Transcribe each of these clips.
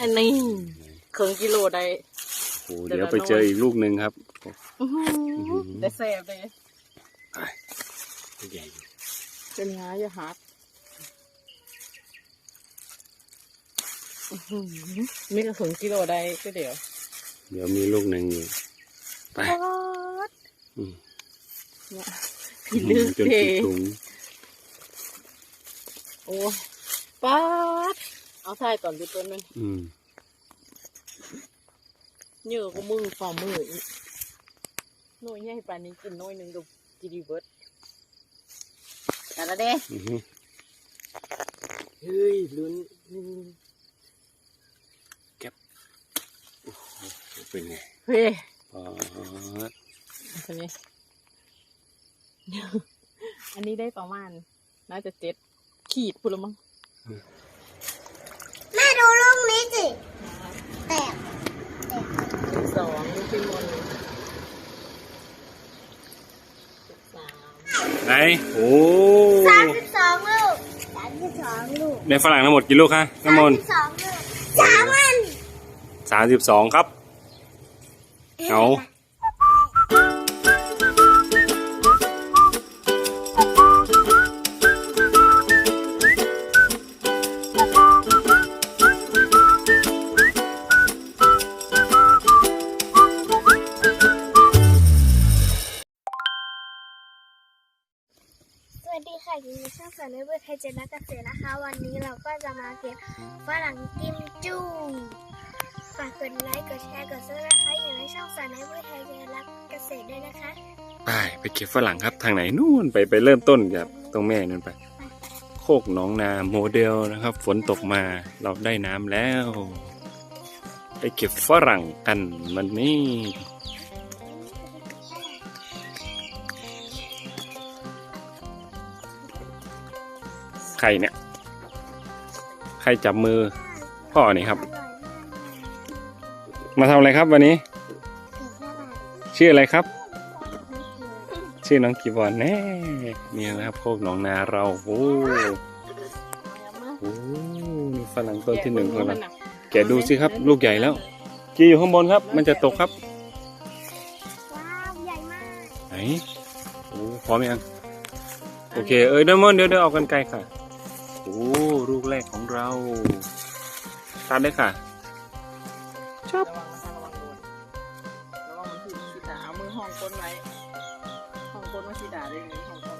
อันนี้ครึ่งกิโลได้โอ้เดี๋ยวไปเจออีกลูกหนึ่งครับอื้อหือได้แซ่บเลยใหญ่อยู่เป็นงาอย่าหักอื้อหือนี่ก็ครึ่งกิโลได้ก็เดี๋ยว เดี๋ยวมีลูกหนึ่งอยู่ ไปป๊าดอืมเนี่ยพี่ลึกจนเทติดถุงโอ้ป๊าด เอาใส่ตอนดูต้นมันอืมเยอะก็มือฝ่ามืออีกหน่วยใหญ่ปานนี้กินหน้อยหนึงกับจีดีเบิร์ดกันละเด้อือฮึเฮ้ยลุ้นเป็นไงเฮ้ยปอดอันนี้อันนี้ได้ประมาณน่าจะเจ็ดขีดพูดแล้วมั้ง แม่ดูลูกนี้สิแตก ส องลูกพิมลสามไหน โอ้สามสิบสองลูกสามสิบสองลูกในฝรั่งทั้งหมดกี่ลูกคะน้ำมนต์สามสิบสองลูกสามอันสามสิบสองครับ เอา ยเจนักเกษตรนะคะ วันนี้เราก็จะมาเก็บฝรั่งกิมจูฝากกดไลค์กดแชร์กดซับสไครต์อย่างในช่องสอนในเวทไทยเจนักเกษตรด้วยนะคะไปไปเก็บฝรั่งครับทางไหนนู่นไปไปเริ่มต้นกับตรงแม่นู่นไป โคกหนองนาโมเดลนะครับ ฝนตกมาเราได้น้ำแล้ว ไปเก็บฝรั่งกันมันนี่ ใครเนี่ย ใครจับมือพ่อนี่ครับ มาทำอะไรครับวันนี้ ชื่ออะไรครับ ชื่อน้องกีบอลแน่นี่นะครับโคกหนองนาเราโอ้โหนี่ฝรั่งต้นที่หนึ่งของเราแกะดูสิครับ ลูกใหญ่แล้วกีอยู่ข้างบนครับ มันจะตกครับว้าวใหญ่มากไหนโอ้พร้อมยังโอเค เอ้ยเดมอนเดี๋ยวเดี๋ยวเอากันไกลค่ะโอ้ลูกแรกของเราตัดเลยค่ะชอบระวังนะคะระวังโดนระวังมันคือสีดาเอามือห้องก้นไว้ห้องก้นว่าสีดาได้ไหมห้องก้น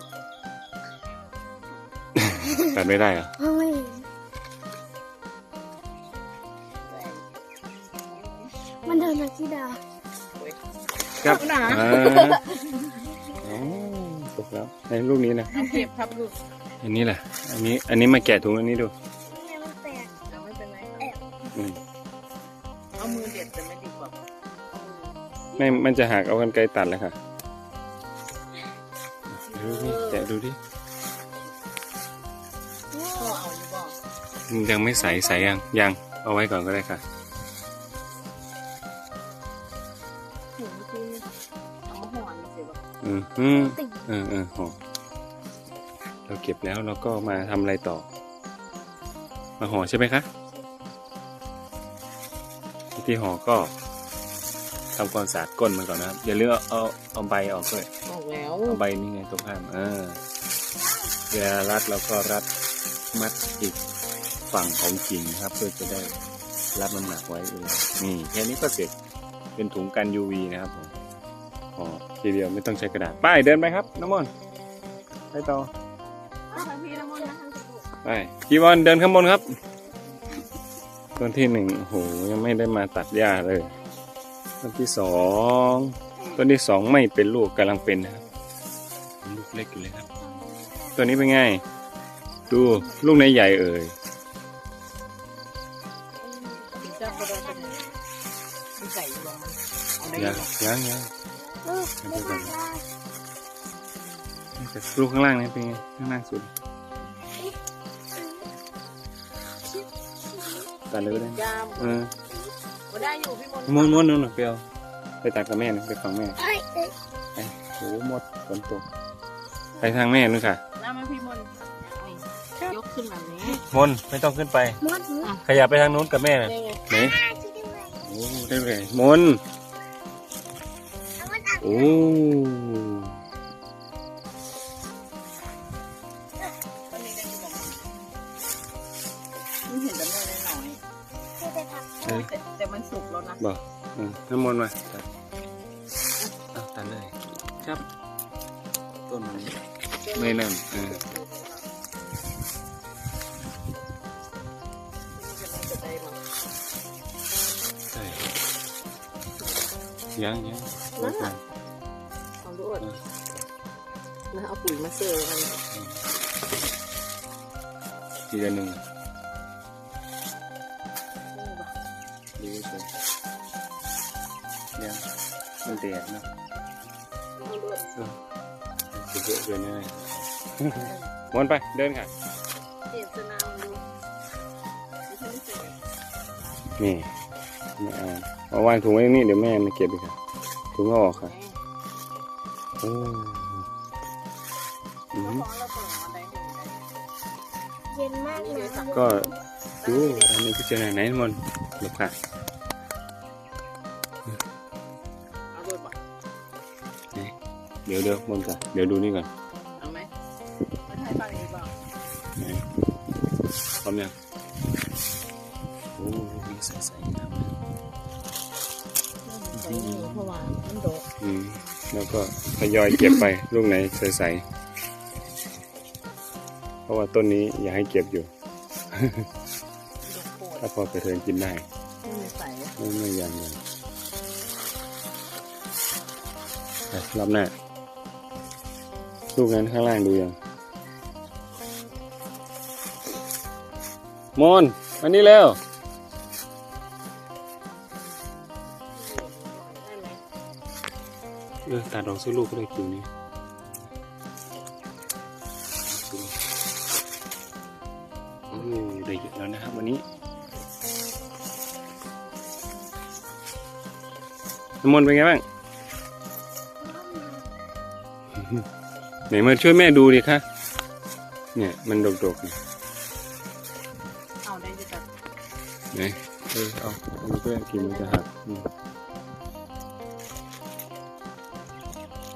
ตัดไม่ได้เหรอโอ้ยแรงมันเดินมาที่ดาครับหนาอ่าอ๋อตกแล้วในลูกนี้นะเอาเก็บครับลูก อันนี้แหละ อันนี้ อันนี้มาแกะถุงอันนี้ดูแม่มันแตกเอาไม่เป็นไรอืมเอามือเด็ดจะไม่ดีกว่าเอามือไม่ มันจะหักเอากันไกลตัดเลยค่ะดูดิแกะดูดิพ่อเอาหรือเปล่ามันยังไม่ใสใสยัง ยัง เอาไว้ก่อนก็ได้ค่ะถึงที่นี่เอามาห่อนี่สิแบบอืมอืมเออเออห่อ เราเก็บแล้วเราก็มาทำอะไรต่อ มาห่อใช่ไหมคะวิธีห่อก็ทำความสะอาดก้นมันก่อนนะครับอย่าลืมเอาเอาเอาใบออกด้วยออกแล้วเอาใบนี่ไงตรงข้ามเออเวลารัดเราก็รัดมัดอีกฝั่งของกิ่งนะครับ เพื่อจะได้รับน้ำหนักไว้เวลานี่แค่นี้ก็เสร็จเป็นถุงกัน UV นะครับผมอ๋อทีเดียวไม่ต้องใช้กระดาษ ไปเดินไปครับ น้ำมนต์ไปต่อ ไปจีวอนเดินข้างบนครับต้นที่หนึ่งโอ้โหยังไม่ได้มาตัดหญ้าเลย ต้นที่สองต้นที่สองไม่เป็นลูกกำลังเป็นนะครับลูกเล็กอยู่เลยครับ ตัวนี้เป็นไง ดูลูกในใหญ่เอ่ยถึงจะกระโดดเป็นมีใส่อยู่บ้างมันเอาได้ยังยังยังยังลูกไม่ทันได้แต่ลูกข้างล่างนี่เป็นไงข้างล่างสุด ตัดเลยก็ได้ยามเออมาได้อยู่พี่มนต์ม้วนม้วนนู่นน่ะไปเอาไปตัดกับแม่นะไปฟังแม่เอ้ยเอ้ยไปโอ้หมดฝนตกไปทางแม่นู่นค่ะน้ำมาพี่มนต์นี่ยกขึ้นแบบนี้มนไม่ต้องขึ้นไปมดหนูขยับไปทางนู้นกับแม่น่ะได้ไงไหนอ่าช่วยด้วยโอ้ได้เลยมนเอามดอัดโอ้ แต่แต่มันสุกแล้วนะบอกอืมน้ำมนต์มาตัดเอาตัดเลย ครับ ต้นมันไม่นั่นเออจะได้มั้งใช่ยังยังนั่นน่ะเอาด้วยนะเอาปุ๋ยมาเสิร์ฟมัน ทีละหนึ่ง แดดเนอะเอาด้วยเออเยอะเกินแน่มนต์ไปเดินค่ะเจ็บสนามดูไม่ใช่ไม่เสร็จนี่ไม่เอาเอาวางถุงไว้ตรงนี้เดี๋ยวแม่มาเก็บอีกค่ะถุงก็ออกค่ะโอ้อืแล้วมของเราเปิดมาได้ถึงได้ำเย็นมากนะก็ดูอันนี้พิจารณาไหนมนต์หลบค่ะ ดี๋ยวเดี๋ยวมนต์ก่อนเดี๋ยวดูนี่ก่อนเอาไหมไม่ให้ป้าอีกเปล่าไหนพร้อมยังโอ้มีใส่ใส่น้ำใส่นี่เพราะว่ามันโดดอืมแล้วก็ทยอยเก็บไปลูกไหนใส่ใส่เพราะว่าต้นนี้อยากให้เก็บอยู่โดดปวดถ้าพอไปเทินกินได้ไม่มีใส่ไม่ไม่ยังยังไปรอบหน้า ลูกนั้นข้างล่างดูยังมอนอันนี้แล้วเออตัดออกซื้อลูกก็ได้กิ่งนี้โอ้ได้เยอะแล้วนะครับวันนี้น้ำมนต์เป็นไงบ้าง ไหนมาช่วยแม่ดูดิคะ เนี่ยมันดกๆเนี่ยเอาได้จะตัดไหนเออเอาอันนี้ก็กิ่งมันจะหักอืม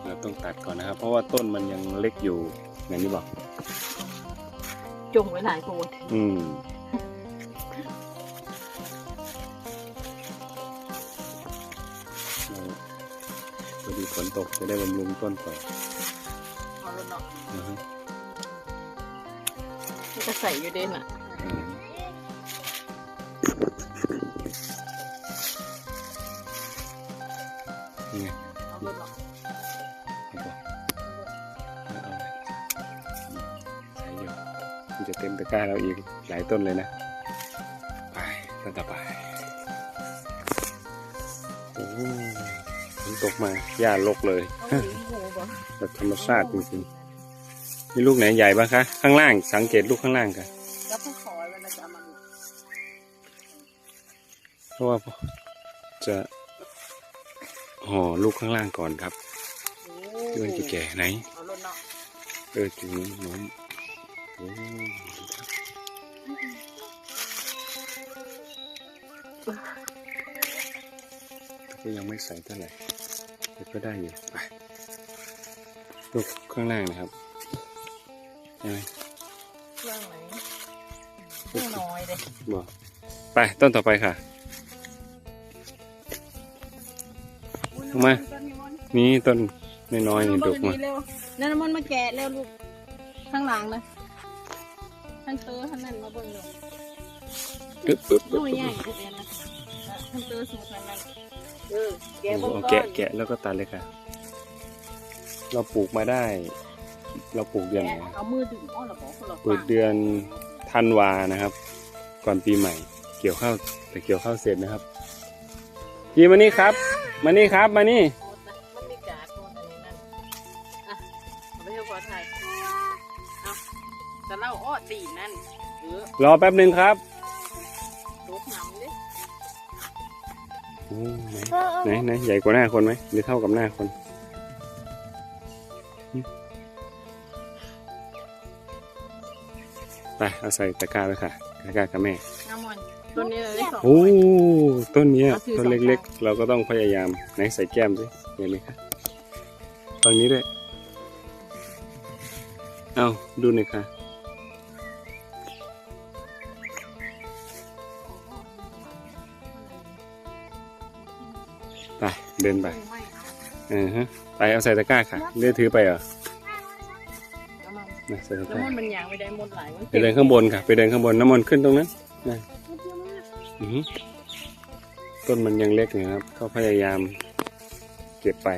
เราต้องตัดก่อนนะครับ เพราะว่าต้นมันยังเล็กอยู่อย่างนี้บอกจงไว้หลายโพดอืมเราพอดีฝนตกจะได้บำรุงต้นต่อเอา แล้วเนาะนะฮะมันจะใส่อยู่เด่นอะอืมนี่ไงเอาแล้วเนาะเอาป่ะเอาเอาเลยใส่อยู่มันจะเต็มตะกร้าเราอีกหลายต้นเลยนะ ไปต้นต่อไปโอ้ฝนตกมาหญ้าลกเลย เอาหวีหูบ่ แบบธรรมชาติจริงๆ มีลูกไหนใหญ่บ้างคะ ข้างล่างสังเกตลูกข้างล่างกันแล้วพวกขอยเวลาจะเอามาดูเพราะว่าจะห่อลูกข้างล่างก่อนครับโอ้ที่มันจะแก่ไหนเอาแล้วเนาะเออจุดนี้โน้มโอ้ก็ยังไม่ใส่เท่าไหร่แต่ก็ได้อยู่ไปลูกข้างล่างนะครับใช่ไหมเครื่องไหนเครื่องน้อยเลยบอกไปต้นต่อไปค่ะลงมานี่ต้นน้อยๆนี่ดกมาเร็วนั่นมันมาแกะเร็วลูกข้างหลังนะท่านเตอท่านนั่นมาเบิ่งเลยอึ๊บอึ๊บหอึ๊บน่วยใหญ่เดี๋ยวนะท่านเตอสูตรนั้นเออแกะโอ้เบิ่งโหก่อนแกะแกะแล้วก็ตัดเลยค่ะ เราปลูกมาได้ เราปลูกเดือนไหนแกะเอามือดึงอ้อหรอบอกคนละปลูกเดือนธันวานะครับ ก่อนปีใหม่ เกี่ยวข้าวแต่เกี่ยวข้าวเสร็จนะครับพี่มานี่ครับ มานี่ครับมานี่มันมีการ์ดตัวอันนี้นั่นอะเอาไปให้พอถ่ายเอาจะเล่าอ้อตีนนั่นเออรอแป๊บหนึ่งครับลูกหนำดิโอ้ไหนเออไหนไหนใหญ่กว่าหน้าคนไหมหรือเท่ากับหน้าคน เอาใส่ตะกร้าไว้ค่ะตะกร้ากับแม่ น้ำมันต้นนี้เราได้สองโอ้ต้นเนี้ยเอาถือต้นสองเล็กข้างๆเราก็ต้องพยายามไหนใส่แก้มสิเห็นไหมคะตรงนี้ด้วยเอาดูหน่อยค่ะไปเดินไปอือฮะไปเอาใส่ตะกร้าค่ะเลือถือไปเหรอ น้ำมันนะใส่ตะกน้ำร้ามันมันยางไม่ได้หมดหลายมันไปเดินข้างบนค่ะ ไปเดินข้างบนน้ำมันต์ขึ้นตรงนั้นนะอือฮึต้นมันยังเล็กอยู่นะครับก็พยายามเก็บไป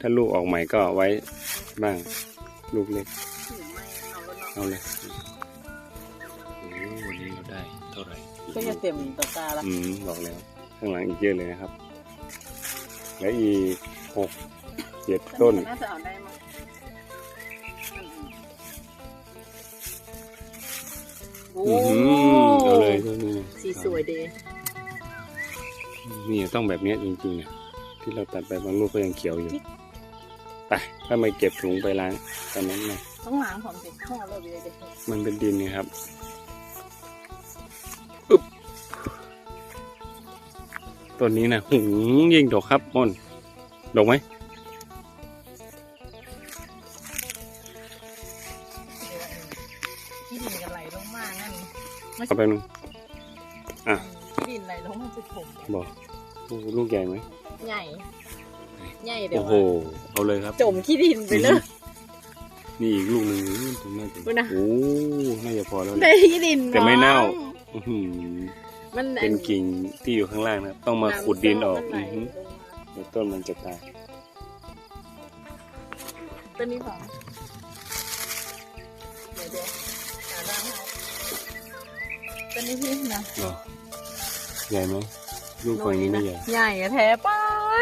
ถ้าลูกออกใหม่ก็ไว้บ้าง ลูกเล็กเอาแล้วเนาะเอาเลยโอ้โหวันนี้เราได้เท่าไหร่ ก็จะเต็มตะกร้าละอืมบอกแล้วข้างหลังอีกเยอะเลยนะครับ และอีกหกเจ็ดต้น น่าจะเอาได้มั้งโอ้อือหือเอาเลยต้นนี้สีสวยดีนี่ต้องแบบเนี้ยจริงๆนะที่เราตัดไปบางลูกก็ยังเขียวอยู่ไปถ้าไม่เก็บถุงไปล้างตอนนั้นนะต้องล้างผมสิห่อเลยไปเลยเด็กมันเป็นดินนี่ครับอึ๊บต้นนี้นะหุงยิงดอกครับมอนดอกไหม เอาไปนึงที่ดินไหลลงมาจะถมบอกโอ้ลูกใหญ่ไหมใหญ่ใหญ่เดี๋ยโอ้วโหเอาเลยครับ จมขี้ดินไปเลยนี่อีกลูกหนึ่งตรงนี้ดูนะโอ้น่าจะพอแล้วได้นะขี้ดินแต่ไม่เน่าอื้อหือมันเป็นกิ่งที่อยู่ข้างล่างนะครับต้องมาขุดดินออกำไหลอือหือลงมาเดี๋ยวต้นมันจะตายต้นนี้ของ ต้นนี้พี่นะเหรอใหญ่ไหมลูกฝั่งนี้ไม่ใหญ่ ใหญ่อะแท้ป้า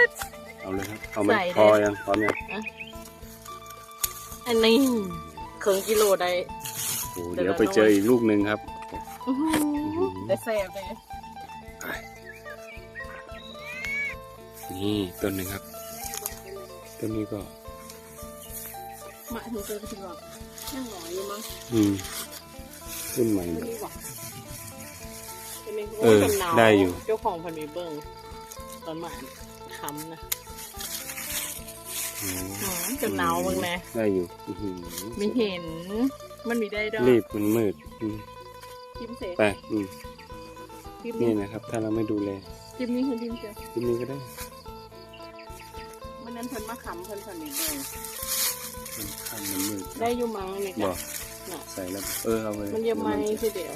ด เอาเลยครับ เอาไหมใส่เลย พอยังพร้อมยังอันนี้ครึ่งกิโลได้ โอ้เดี๋เดี๋ยยววไปเจออีกลูกหนึ่งครับ อื้อหือหือได้แซ่บเลยนี่ต้นหนึ่งครับ ต้นนี้ก็ มาถึงเจอกันทีก่อนนั่งรออยู่มั้งอืม ขึ้นใหม่ต้นนี้หวะ เป็นเมนูเออต้นหนาวได้อยู่ เจ้าของพันธุ์มีเบิ้งตอนหมาค้ำนะอืมอ๋อจนหนาวมึงนะได้อยู่อื้อหือไม่เห็น มันมีได้ดอกรีบมันมืดอืมทิมเสไปอืมทิมนี่นี่นะครับ ถ้าเราไม่ดูแลทิมนี่คือทิมเจียวทีนี้ก็ได้มันนั้นเพิ่นมาค้ำเพิ่นพันธุ์มีเบิ้งมันคันมันมืดได้อยู่มั้งนี่บก็อกน่ะใส่แล้วเออเอาไปมันเยังไงดี๋วจะคือเดี๋ยว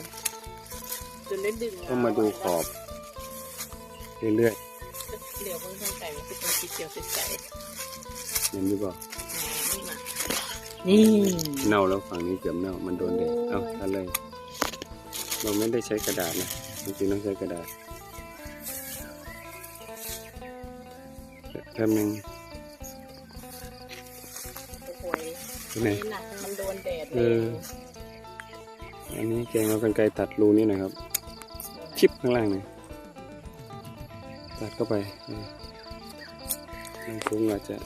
จนได้ดึงต้องมาดูขอบ เรื่อยเดี๋ยวเพิ่งตั้งใจมันคือเป็นสีเขียวใสๆเห็นดีบอกๆนี่มานี่เน่าแล้วฝั่งนี้เกือบเน่ามันโดนแดดโอ้ยเอาทันเลยเราไม่ได้ใช้กระดาษนะจริงๆต้องใช้กระดาษแป๊บนึงโอ้ยที่ไหนนี่หนักมันโดนแดดเอออันนี้แกงเอากันไกรตัดรูนี่หนะครับ ชิปข้างล่างเลยตัดเข้าไปเออน้องฟุ้งอาจจะ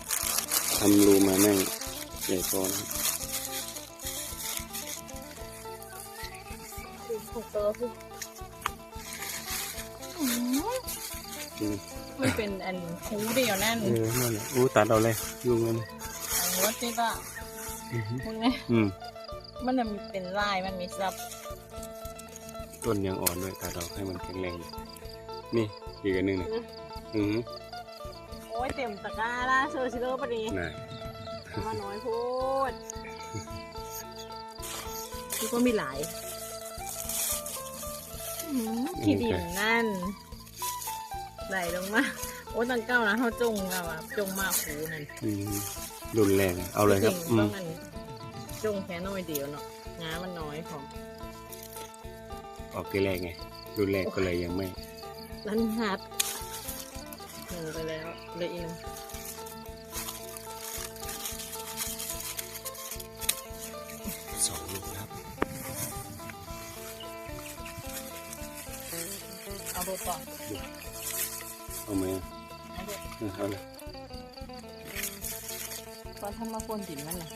ทำรูมาแม่งใหญ่พอนะครับถูกตัวคืออืมมันเป็นอันคูเดียวนั่นเออนั่นแหละอู้ตัดเอาเลยยุงนั่นอันวัดนี่ป่ะอือฮึมึงเนี่ยอืมมันน่ะมีเป็นลายมันมีซับ ต้นยังอ่อนด้วยตัดออกให้มันแข็งแรงอยู่นี่อีกอันหนึ่งนะอือฮึโอ้ยเต็มตะกร้าละเชอร์ชิเลอร์ปะนี่น่ะมาน้อยโพูดคือก็มีหลายอื้อหือขี้ดินนั่นไหลลงมาโอ้ยตอนเก้านะเขาจงอะว่ะจงมาคูนั่นอืมรุนแรงเอาเลยครับจงอืต้อมงมันจงแค่น้อยเดียวเนาะงามันน้อยของ ออกที่แรกไงรุนแรงก็เลยยังไม่ลันหัดหนึ่งไปแล้วเหลยอีกหนึงสองลูกครับเอาดูก่อนเอาไหมเอาดูอะเอาเลยตอนทำมาพ่นดินมันน่ะ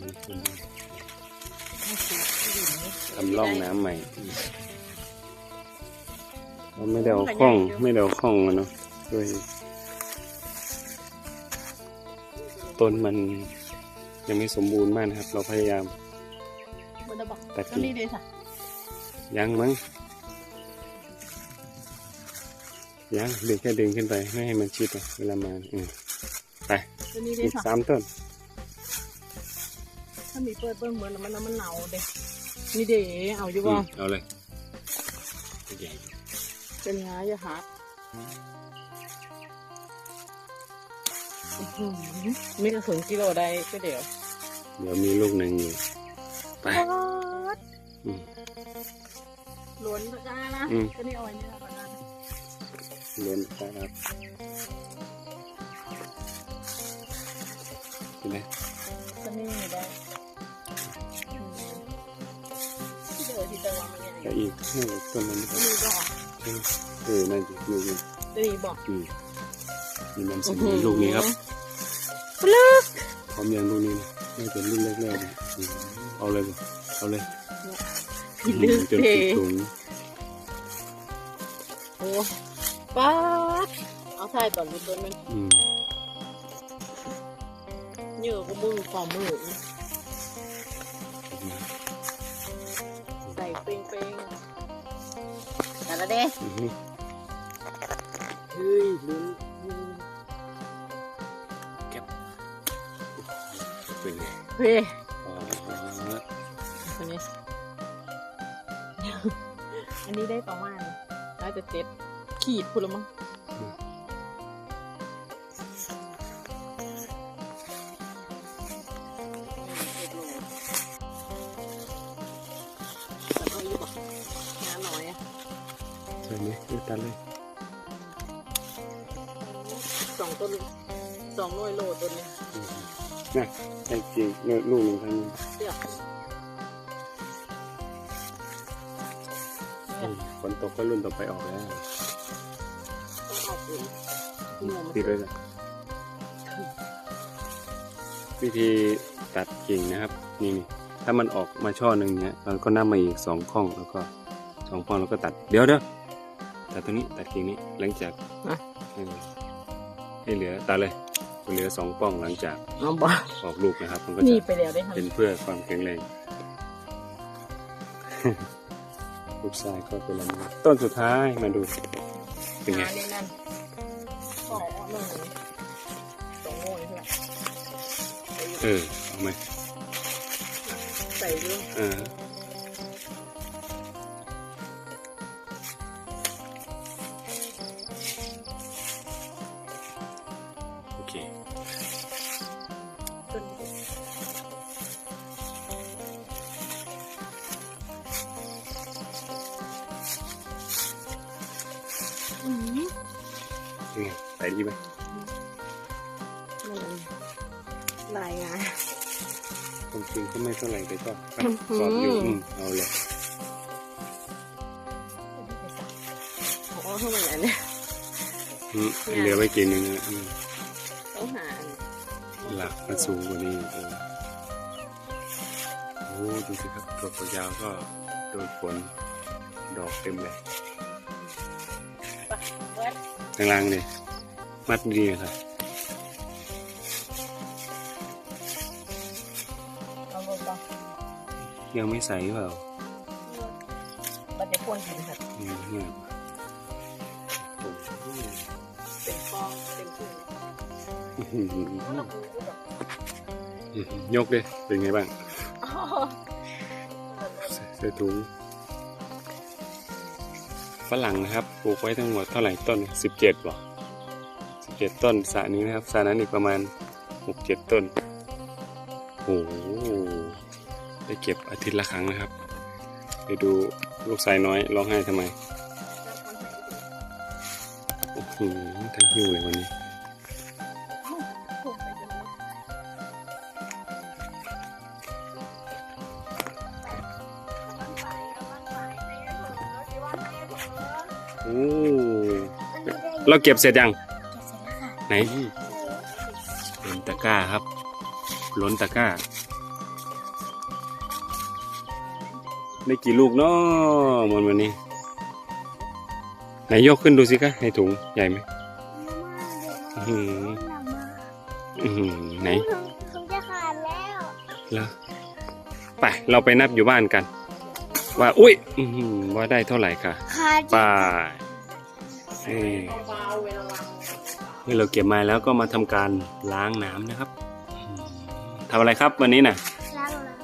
นี่คุณดูให้สูง ที่ดินนี่ทำร่องน้ำใหม่เราไม่ได้เอาคล้องไม่ได้เอาคล้องมันเนาะด้วยต้นมันยังไม่สมบูรณ์มากนะครับ เราพยายามบนระบอกแต่ก็ที่นี่เลยค่ะยังมั้งยังดึงแค่ดึงขึ้นไปไม่ให้มันชิดอะเวลามาอืมไปก็นี่เลอียกค่ะสามต้น ถ้ามีเปิดเบิ้งเหมือนมันมันหนาวเด็นี่เด๋เอาอยู่บ่เอาเลยใหญ่เป็นไงอย่าหักอื้อหือมีกระสุนกิโลได้ก็เดี๋ยว เดี๋ยวมีลูกหนึ่งอยู่ไปอืมล้วนตะกร้านะก็นี่เอาไว้นี่ละก่อนนะเล่นครับเห็นไหมก็นี่ได้ ที่เดือที่จะวางมันยังไงแต่อีกนี่ต้นนั้นก็นี่บอกเออน่าจะลูกนี้ก็นี่บอกอืมมีนำเสนอลูกนี้ครับปลึกพร้อมยังลูกนี้นะน่าจะรุ่นแรกๆนะอืมเอาเลยบ่เอาเลยพี่ลึกจนเทติดถุงโอ้ป๊าดเอาถ่ายตอนนี้ตัวมันอืมเหยื่อก็มือฝ่ามือ เด้อืมเฮ้ยลุ้นเก็บเป็นไงเฮ้ยอ๋ออันนี้อันนี้ได้ประมาณน่าจะเจ็ดขีดพูดแล้วมั้ง ตัดเลยสองต้นสองหน่วยโลตัวเนี้ยอืมน่ะไอ้จริงเนี่ยลูกหนึ่งทั้งนี้เดี๋ยวอืมฝนตกก็รุ่นต่อไปออกแล้วต้องเอาปุ๋ยหัวมันติดเลยนะวิธีตัดกิ่งนะครับ นี่นี่ถ้ามันออกมาช่อหนึ่งเนี้ยเราก็นับมาอีกสองข้องแล้วก็สองข้องแล้วก็ตัดเดี๋ยวเดี๋ยว ตัดตรงนี้ตัดกิ่งนี้หลังจากอะเออให้เหลือตัดเลยเหลือสองป้องหลังจากเอาบ่ออกลูกนะครับ มันก็นี่จะไปแล้วได้ทำเป็นเพื่อความแข็งแรงลูกชายก็เป็นอะไรนะต้นสุดท้ายมาดูเป็นไงงานนี่นั่นสองหนึ่งสองโง่ใช่ไหมเออเอาไหมใส่ด้วยเออ เคต้นอืมเป็นไงไปดีไหมมันลายงานความจริงก็ไม่เท่าไหร่แต่ก็อื้อหือสอบอยู่อืมเอาเลยอ๋อเข้ามาอย่างนี้อืมเหลือไว้กินนึงนะอืมต้องหา หลักมันสูงกว่านี้เออโอ้ดูสิครับตัวตัวยาวก็โดนฝนดอกเต็มเลยเว้ยข้างล่างเลยมัดดีๆครับเอาลงมายังไม่ใส่เปล่าบัดเดี๋ยวควรกินค่ะอืมเนี่ยโอ้โหเป็นฟองเป็นขึ้นอื้อหือแล้วเราดูแบบอื้อหือ ยกดิเป็นไงบ้างอ๋อใส่ใส่ถุง ฝรั่งนะครับ ปลูกไว้ทั้งหมดเท่าไหร่ต้นสิบเจ็ดหรอสิบเจ็ดต้นสระนี้นะครับสระนั้นอีกประมาณหกเจ็ดต้น โอ้โห ได้เก็บอาทิตย์ละครั้งนะครับ ไปดูลูกชายน้อยร้องไห้ทำไม โอ้โหทั้งหิ้วเลยวันนี้ โอ้เราเก็บเสร็จยังไหนล้นตะกร้าครับ ล้นตะกร้า ได้กี่ลูกเนาะมันวันนี้ ไหนยกขึ้นดูสิคะในถุงใหญ่ไหมอื้อหืออือหือไหนถุงจะขาดแล้วแล้วไปเราไปนับอยู่บ้านกัน ว่า อุ้ยอือหือว่าได้เท่าไหร่ค่ะขาด ไปเอ้ยเบาๆเวลาลังเมื่อเราเก็บมาแล้วก็มาทำการล้างน้ำนะครับอืมทำอะไรครับวันนี้น่ะล้างแล้ว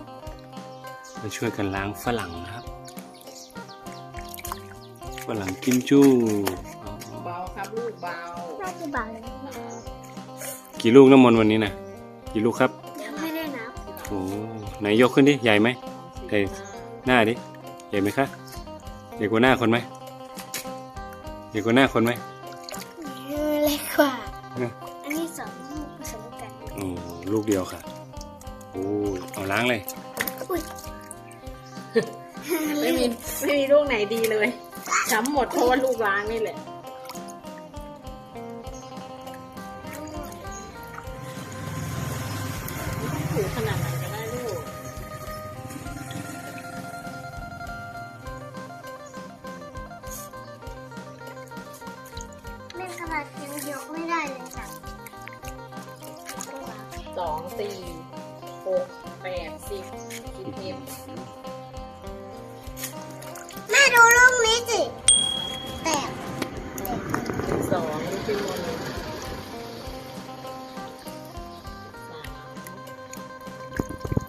มาช่วยกันล้างฝรั่งนะครับ ฝรั่งกิมจูอ๋อเบาครับลูกเบาน่าจะบางเลยกี่ลูกน้ำมนต์วันนี้น่ะกี่ลูกครับยังไม่ได้นับโอ้ไหนยกขึ้นดิใหญ่ไหมเฮ้ยหน้าดิใหญ่ไหมคะ ใหญ่กว่าหน้าคนไหมใหญ่กว่าหน้าคนไหมเล็กกว่าเอออันนี้สองลูกผสมกันโอ้ลูกเดียวค่ะ โอ้เอาล้างเลย อุ้ยไม่มีไม่มีลูกไหนดีเลยช้ำหมดเพราะว่าลูกล้างนี่แหละถูขนาดไหน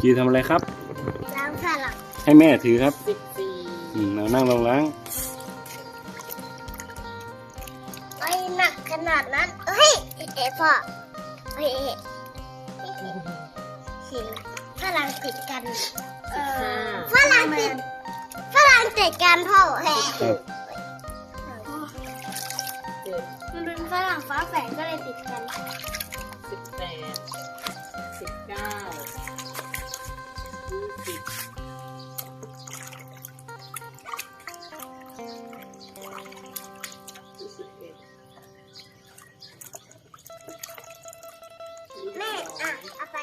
จีทำอะไรครับ ล้างสลักให้แม่ถือครับสิบสี่อืมเอานั่งลงล้างไม่หนักขนาดนั้นเฮ้ยเอ๊ะพ่อเฮ้ยเอ๊ะเห็นฝรั่งติดกันเออฝรั่งติดฝรั่งติดกันพ่อแฮะครับ เจ็ดมันเป็นฝรั่งฟ้าแฝดก็เลยติดกัน สิบแปดสิบเก้า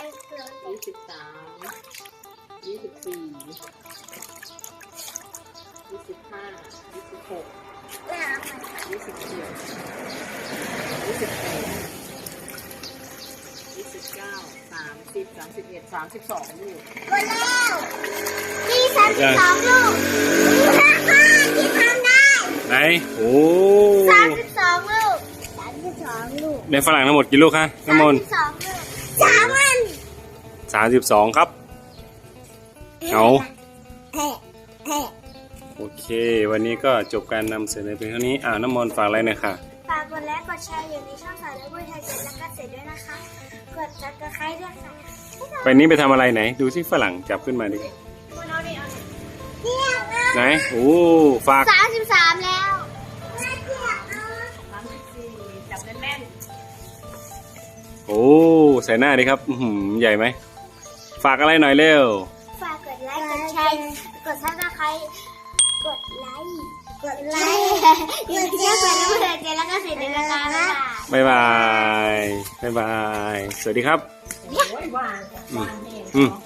ยยี่สิบสามยี่สิบสี่ยี่สิบห้ายี่สิบหกแม่เอาไปยี่สิบเจ็ดยี่สิบแปดยี่สิบเก้าสามสิบสามสิบเอ็ดสามสิบสองลูกหมดแล้วที่สามสิบสองลูกที่ทำได้ไหนโอ้สามสิบสองลูกสามสิบสองลูกได้ฝรั่งทั้งหมดกี่ลูกคะน้ำมนต์สามสิบสองลูกสามอัน สามสิบสองครับเอาเฮ้เฮ้โอเค วันนี้ก็จบการนำเสนอเพียงเท่านี้อ่าน้ำมนต์ฝากอะไรหน่อยค่ะฝากกดไลค์กดแชร์อยู่ในช่องสายและบุญไทยเจ็ดและก็เสร็จด้วยนะคะ กดจับตะไคร้ด้วยค่ะไปนี้ไปทำอะไรไหน ดูสิฝรั่งจับขึ้นมาดิคุณเอาดิเอาดิเนี่ยนะไหนโอ้ฝากสามสิบสามแล้วแม่เกียร์เอาสามสิบสี่จับแน่นโอ้ ใส่หน้าดิครับอื้อหือใหญ่ไหม ฝากอะไรหน่อยเร็ว ฝากกดไลค์ กดแชร์ กดซับสไครต์กดไลค์ กดไลค์อยู่ที่ช่องสายและบุญไทยเจ็ดและก็เสร็จด้วยนะคะบ๊ายบายบ๊ายบาย บ๊ายบาย สวัสดีครับๆโอ้ยหวานหวานแน่อืมเนาะ